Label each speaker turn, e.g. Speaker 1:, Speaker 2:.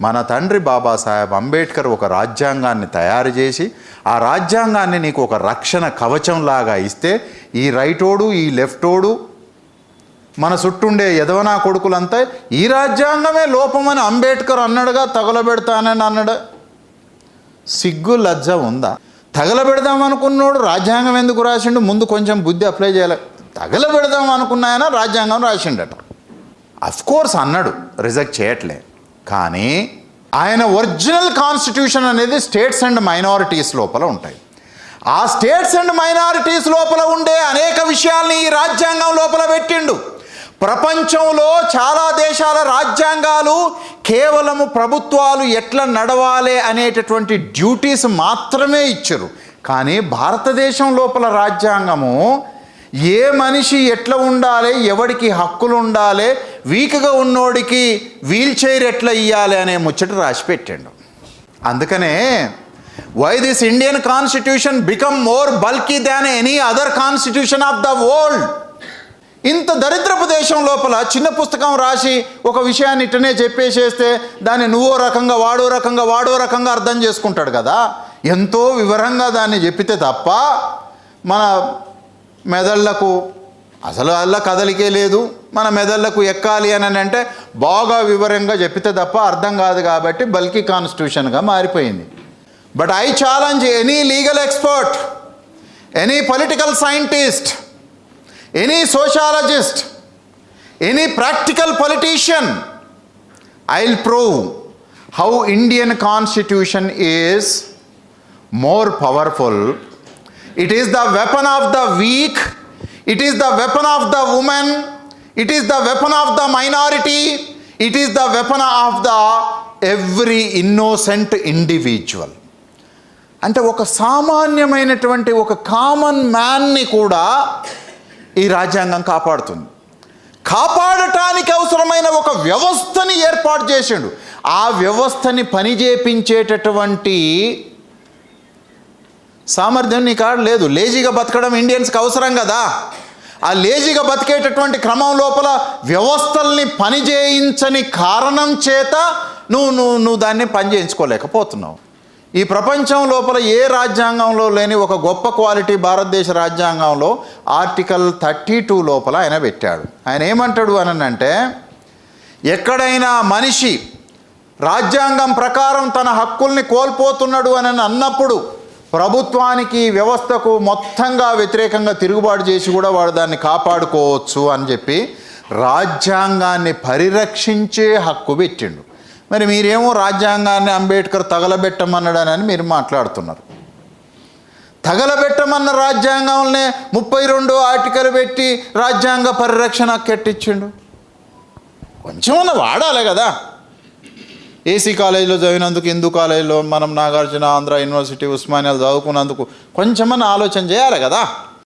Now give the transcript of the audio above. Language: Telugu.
Speaker 1: మన తండ్రి బాబాసాహెబ్ అంబేద్కర్ ఒక రాజ్యాంగాన్ని తయారు చేసి ఆ రాజ్యాంగాన్ని నీకు ఒక రక్షణ కవచంలాగా ఇస్తే ఈ రైటోడు ఈ లెఫ్టోడు మన చుట్టుండే యదవనా కొడుకులంతా ఈ రాజ్యాంగమే లోపమని అంబేద్కర్ అన్నాడుగా తగలబెడతానని అన్నాడు. సిగ్గు లజ్జ ఉందా? తగలబెడదాం అనుకున్నాడు రాజ్యాంగం ఎందుకు రాసిండు? ముందు కొంచెం బుద్ధి అప్లై చేయాలి. తగలబెడదాం అనుకున్నాయన రాజ్యాంగం రాసిండట. అఫ్ కోర్స్ అన్నాడు రిజెక్ట్ చేయట్లే. కానీ ఆయన ఒరిజినల్ కాన్స్టిట్యూషన్ అనేది స్టేట్స్ అండ్ మైనారిటీస్ లోపల ఉంటాయి. ఆ స్టేట్స్ అండ్ మైనారిటీస్ లోపల ఉండే అనేక విషయాల్ని ఈ రాజ్యాంగం లోపల పెట్టిండు. ప్రపంచంలో చాలా దేశాల రాజ్యాంగాలు కేవలము ప్రభుత్వాలు ఎట్లా నడవాలి అనేటటువంటి డ్యూటీస్ మాత్రమే ఇచ్చారు. కానీ భారతదేశం లోపల రాజ్యాంగము ఏ మనిషి ఎట్లా ఉండాలి ఎవడికి హక్కులు ఉండాలి వీక్గా ఉన్నోడికి వీల్ చైర్ ఎట్లా ఇవ్వాలి అనే ముచ్చట రాసి పెట్టాడు అందుకనే why this Indian constitution become more bulky than any other constitution of the world ఇంత దరిద్రపు దేశం లోపల చిన్న పుస్తకం రాసి ఒక విషయాన్ని ఇట్టనే చెప్పేసేస్తే దాన్ని నువ్వో రకంగా వాడో రకంగా వాడో రకంగా అర్థం చేసుకుంటాడు కదా. ఎంతో వివరంగా దాన్ని చెప్పితే తప్ప మన మెదళ్ళకు అసలు అల్ల కదలికే లేదు. మన మెదళ్ళకు ఎక్కాలి అని అంటే బాగా వివరంగా చెప్పితే తప్ప అర్థం కాదు కాబట్టి బల్కీ కాన్స్టిట్యూషన్గా మారిపోయింది. But I challenge any legal expert any political scientist any sociologist any practical politician I will prove how Indian constitution is more powerful. It is the weapon of the weak it is the weapon of the women it is the weapon of the minority it is the weapon of the every innocent individual అంటే ఒక సామాన్యమైనటువంటి ఒక కామన్ మ్యాన్ని కూడా ఈ రాజ్యాంగం కాపాడుతుంది. కాపాడటానికి అవసరమైన ఒక వ్యవస్థని ఏర్పాటు చేసిండు. ఆ వ్యవస్థని పనిచేపించేటటువంటి సామర్థ్యం నీ కాడ లేదు. లేజీగా బతకడం ఇండియన్స్కి అవసరం కదా. ఆ లేజీగా బతికేటటువంటి క్రమం లోపల వ్యవస్థల్ని పనిచేయించని కారణం చేత నువ్వు నువ్వు నువ్వు దాన్ని పని చేయించుకోలేకపోతున్నావు. ఈ ప్రపంచం లోపల ఏ రాజ్యాంగంలో లేని ఒక గొప్ప క్వాలిటీ భారతదేశ రాజ్యాంగంలో ఆర్టికల్ థర్టీ టూ లోపల ఆయన పెట్టాడు. ఆయన ఏమంటాడు అని అంటే ఎక్కడైనా మనిషి రాజ్యాంగం ప్రకారం తన హక్కుల్ని కోల్పోతున్నాడు అని అన్నప్పుడు ప్రభుత్వానికి వ్యవస్థకు మొత్తంగా వ్యతిరేకంగా తిరుగుబాటు చేసి కూడా వాడు దాన్ని కాపాడుకోవచ్చు అని చెప్పి రాజ్యాంగాన్ని పరిరక్షించే హక్కు పెట్టిండు. మరి మీరేమో రాజ్యాంగాన్ని అంబేద్కర్ తగలబెట్టమన్నాడనని మీరు మాట్లాడుతున్నారు. తగలబెట్టమన్న రాజ్యాంగంలోనే ముప్పై రెండు ఆర్టికల్ పెట్టి రాజ్యాంగ పరిరక్షణ కెట్టించిండు కొంచెమన్నా వాడాలి కదా. ఏసీ కాలేజీలో చదివినందుకు హిందూ కాలేజీలో మనం నాగార్జున ఆంధ్ర యూనివర్సిటీ ఉస్మానియాలు చదువుకున్నందుకు కొంచెమన్నా ఆలోచన చేయాలి కదా?